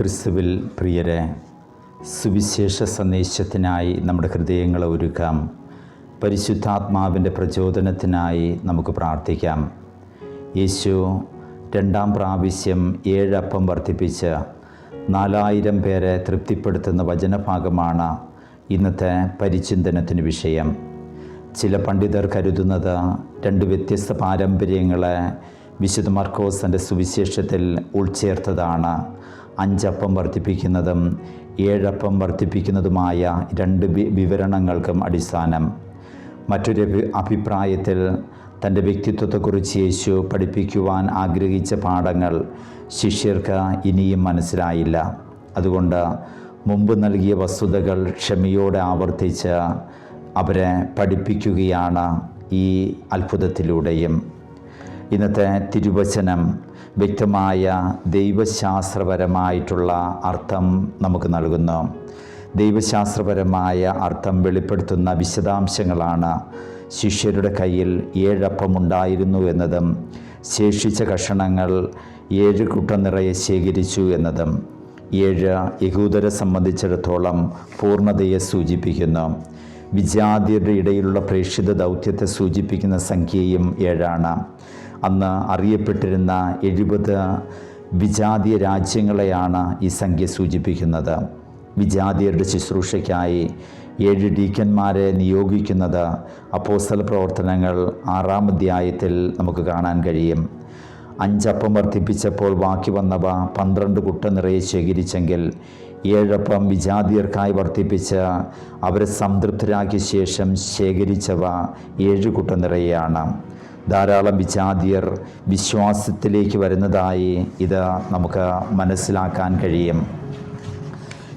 ക്രിസ്തുവിൽ പ്രിയരെ സുവിശേഷ സന്ദേശത്തിനായി നമ്മുടെ ഹൃദയങ്ങളെ ഒരുക്കാം. പരിശുദ്ധാത്മാവിന്റെ പ്രചോദനത്തിനായി നമുക്ക് പ്രാർത്ഥിക്കാം. യേശു രണ്ടാം പ്രാവശ്യം ഏഴപ്പം വർദ്ധിപ്പിച്ച് നാലായിരം പേരെ തൃപ്തിപ്പെടുത്തുന്ന വചനഭാഗമാണ് ഇന്നത്തെ പരിചിന്തനത്തിന് വിഷയം. ചില പണ്ഡിതർ കരുതുന്നത് രണ്ട് വ്യത്യസ്ത പാരമ്പര്യങ്ങളെ വിശുദ്ധ മർക്കോസിന്റെ സുവിശേഷത്തിൽ ഉൾച്ചേർത്തതാണ്. അഞ്ചപ്പം വർദ്ധിപ്പിക്കുന്നതും ഏഴപ്പം വർദ്ധിപ്പിക്കുന്നതുമായ രണ്ട് വിവരണങ്ങൾക്കും അടിസ്ഥാനം. മറ്റൊരു അഭി- അഭിപ്രായത്തിൽ തന്റെ വ്യക്തിത്വത്തെക്കുറിച്ച് യേശു പഠിപ്പിക്കുവാൻ ആഗ്രഹിച്ച പാഠങ്ങൾ ശിഷ്യർക്ക് ഇനിയും മനസ്സിലായില്ല. അതുകൊണ്ട് മുമ്പ് നൽകിയ വസ്തുതകൾ ക്ഷമയോടെ ആവർത്തിച്ച് അവരെ പഠിപ്പിക്കുകയാണ് ഈ അത്ഭുതത്തിലൂടെയും. ഇന്നത്തെ തിരുവചനം വ്യക്തമായ ദൈവശാസ്ത്രപരമായിട്ടുള്ള അർത്ഥം നമുക്ക് നൽകുന്നു. ദൈവശാസ്ത്രപരമായ അർത്ഥം വെളിപ്പെടുത്തുന്ന വിശദാംശങ്ങളാണ് ശിഷ്യരുടെ കയ്യിൽ ഏഴപ്പമുണ്ടായിരുന്നു എന്നതും ശേഷിച്ച കഷണങ്ങൾ ഏഴ് കുട്ട നിറയെ ശേഖരിച്ചു എന്നതും ഏഴ് യഹൂദരെ സംബന്ധിച്ചിടത്തോളം പൂർണതയെ സൂചിപ്പിക്കുന്നു. വിജാതിയുടെ ഇടയിലുള്ള പ്രേക്ഷിത ദൗത്യത്തെ സൂചിപ്പിക്കുന്ന സംഖ്യയും ഏഴാണ്. അന്ന് അറിയപ്പെട്ടിരുന്ന എഴുപത് വിജാതീയ രാജ്യങ്ങളെയാണ് ഈ സംഖ്യ സൂചിപ്പിക്കുന്നത്. വിജാതിയരുടെ ശുശ്രൂഷയ്ക്കായി ഏഴ് ഡീക്കന്മാരെ നിയോഗിക്കുന്നത് അപ്പോസ്തല പ്രവർത്തനങ്ങൾ ആറാം അധ്യായത്തിൽ നമുക്ക് കാണാൻ കഴിയും. അഞ്ചപ്പം വർദ്ധിപ്പിച്ചപ്പോൾ ബാക്കി വന്നവ പന്ത്രണ്ട് കുട്ട നിറയെ ശേഖരിച്ചെങ്കിൽ ഏഴപ്പം വിജാതിയർക്കായി വർദ്ധിപ്പിച്ച് അവരെ സംതൃപ്തരാക്കിയ ശേഷം ശേഖരിച്ചവ ഏഴ് കുട്ട നിറയെയാണ്. ധാരാളം വിജാതിയർ വിശ്വാസത്തിലേക്ക് വരുന്നതായി ഇത് നമുക്ക് മനസ്സിലാക്കാൻ കഴിയും.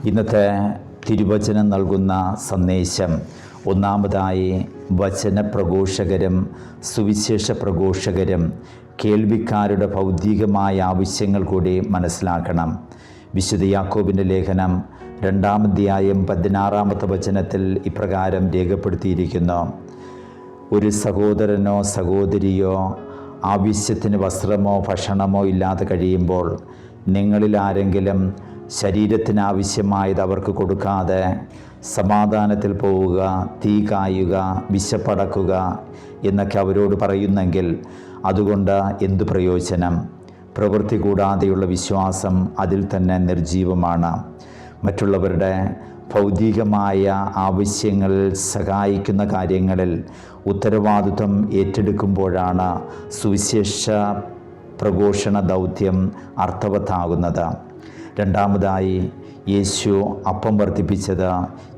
ഇന്നത്തെ തിരുവചനം നൽകുന്ന സന്ദേശം ഒന്നാമതായി വചന പ്രഘോഷകരും സുവിശേഷ പ്രഘോഷകരും കേൾവിക്കാരുടെ ഭൗതികമായ ആവശ്യങ്ങൾ കൂടി മനസ്സിലാക്കണം. വിശുദ്ധ യാക്കോബിന്റെ ലേഖനം രണ്ടാമധ്യായം പതിനാറാമത്തെ വചനത്തിൽ ഇപ്രകാരം രേഖപ്പെടുത്തിയിരിക്കുന്നു. ഒരു സഹോദരനോ സഹോദരിയോ ആവശ്യത്തിന് വസ്ത്രമോ ഭക്ഷണമോ ഇല്ലാതെ കഴിയുമ്പോൾ നിങ്ങളിൽ ആരെങ്കിലും ശരീരത്തിന് ആവശ്യമായത് അവർക്ക് കൊടുക്കാതെ സമാധാനത്തിൽ പോവുക തീ കായുക വിശപ്പടക്കുക എന്നൊക്കെ അവരോട് പറയുന്നെങ്കിൽ അതുകൊണ്ട് എന്തു പ്രയോജനം? പ്രവൃത്തി കൂടാതെയുള്ള വിശ്വാസം അതിൽ തന്നെ നിർജീവമാണ്. മറ്റുള്ളവരുടെ ഭൗതികമായ ആവശ്യങ്ങളിൽ സഹായിക്കുന്ന കാര്യങ്ങളിൽ ഉത്തരവാദിത്വം ഏറ്റെടുക്കുമ്പോഴാണ് സുവിശേഷ പ്രഘോഷണ ദൗത്യം അർത്ഥവത്താകുന്നത്. രണ്ടാമതായി യേശു അപ്പം വർദ്ധിപ്പിച്ചത്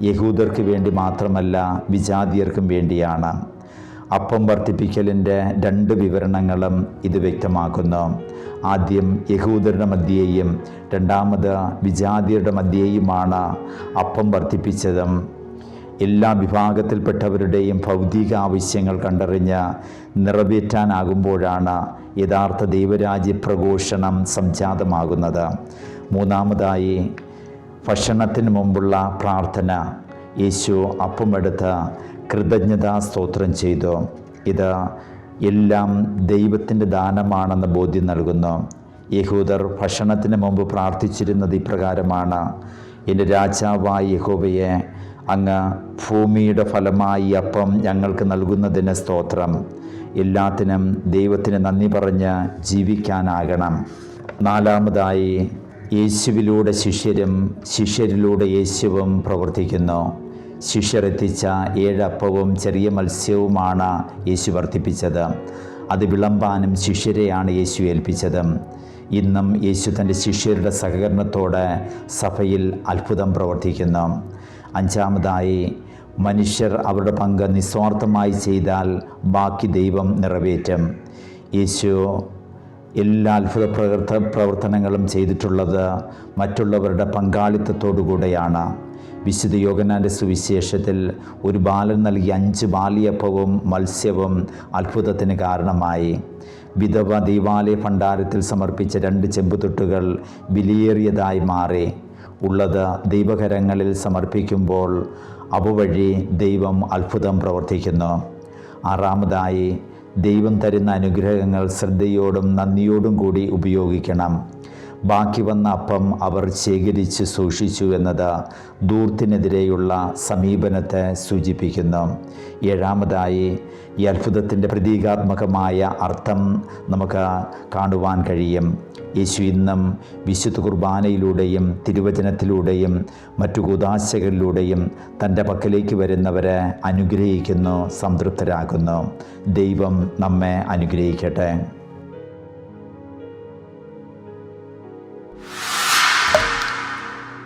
യഹൂദർക്ക് വേണ്ടി മാത്രമല്ല വിജാതിയർക്കും വേണ്ടിയാണ്. അപ്പം വർദ്ധിപ്പിക്കലിന്റെ രണ്ട് വിവരണങ്ങളും ഇത് വ്യക്തമാക്കുന്നു. ആദ്യം യഹൂദരുടെ മധ്യേയും രണ്ടാമത് വിജാതിയുടെ മധ്യേയുമാണ് അപ്പം വർദ്ധിപ്പിച്ചതും. എല്ലാ വിഭാഗത്തിൽപ്പെട്ടവരുടെയും ഭൗതിക ആവശ്യങ്ങൾ കണ്ടറിഞ്ഞ് നിറവേറ്റാനാകുമ്പോഴാണ് യഥാർത്ഥ ദൈവരാജ്യ പ്രഘോഷണം സംജാതമാകുന്നത്. മൂന്നാമതായി ഭക്ഷണത്തിന് മുമ്പുള്ള പ്രാർത്ഥന. യേശു അപ്പമെടുത്ത് കൃതജ്ഞതാ സ്തോത്രം ചെയ്തു. ഇത് എല്ലാം ദൈവത്തിന്റെ ദാനമാണെന്ന് ബോധ്യം നൽകുന്നു. യഹൂദർ ഭക്ഷണത്തിന് മുമ്പ് പ്രാർത്ഥിച്ചിരുന്നത് ഇപ്രകാരമാണ്. എന്റെ രാജാവായ യഹോബയെ അങ്ങ് ഭൂമിയുടെ ഫലമായി അപ്പം ഞങ്ങൾക്ക് നൽകുന്നതിന് സ്തോത്രം. എല്ലാത്തിനും ദൈവത്തിന് നന്ദി പറഞ്ഞ് ജീവിക്കാനാകണം. നാലാമതായി യേശുവിലൂടെ ശിഷ്യരും ശിഷ്യരിലൂടെ യേശുവും പ്രവർത്തിക്കുന്നു. ശിഷ്യർ എത്തിച്ച ഏഴപ്പവും ചെറിയ മത്സ്യവുമാണ് യേശു വർദ്ധിപ്പിച്ചത്. അത് വിളമ്പാനും ശിഷ്യരെയാണ് യേശു ഏൽപ്പിച്ചത്. ഇന്നും യേശു തന്റെ ശിഷ്യരുടെ സഹകരണത്തോടെ സഭയിൽ അത്ഭുതം പ്രവർത്തിക്കുന്നു. അഞ്ചാമതായി മനുഷ്യർ അവരുടെ പങ്ക് നിസ്വാർത്ഥമായി ചെയ്താൽ ബാക്കി ദൈവം നിറവേറ്റും. യേശു എല്ലാ അത്ഭുത പ്രവർത്ത പ്രവർത്തനങ്ങളും ചെയ്തിട്ടുള്ളത് മറ്റുള്ളവരുടെ പങ്കാളിത്തത്തോടുകൂടെയാണ്. വിശുദ്ധ യോഗനാന്റെ സുവിശേഷത്തിൽ ഒരു ബാലൻ നൽകിയ അഞ്ച് ബാലിയപ്പവും മത്സ്യവും അത്ഭുതത്തിന് കാരണമായി. വിധവ ദീപാലയ ഭണ്ഡാരത്തിൽ സമർപ്പിച്ച രണ്ട് ചെമ്പുതൊട്ടുകൾ വിലയേറിയതായി മാറി. ഉള്ളത് ദൈവകരങ്ങളിൽ സമർപ്പിക്കുമ്പോൾ അവ വഴി ദൈവം അത്ഭുതം പ്രവർത്തിക്കുന്നു. ആറാമതായി ദൈവം തരുന്ന അനുഗ്രഹങ്ങൾ ശ്രദ്ധയോടും നന്ദിയോടും കൂടി ഉപയോഗിക്കണം. ബാക്കി വന്ന അപ്പം അവർ ശേഖരിച്ച് സൂക്ഷിച്ചു എന്നത് ദൂർത്തിനെതിരെയുള്ള സമീപനത്തെ സൂചിപ്പിക്കുന്നു. ഏഴാമതായി ഈ അത്ഭുതത്തിന്റെ പ്രതീകാത്മകമായ അർത്ഥം നമുക്ക് കാണുവാൻ കഴിയും. യേശു ഇന്നും വിശുദ്ധ കുർബാനയിലൂടെയും തിരുവചനത്തിലൂടെയും മറ്റു കുതാശകളിലൂടെയും തന്റെ പക്കലേക്ക് വരുന്നവരെ അനുഗ്രഹിക്കുന്നു സംതൃപ്തരാക്കുന്നു. ദൈവം നമ്മെ അനുഗ്രഹിക്കട്ടെ.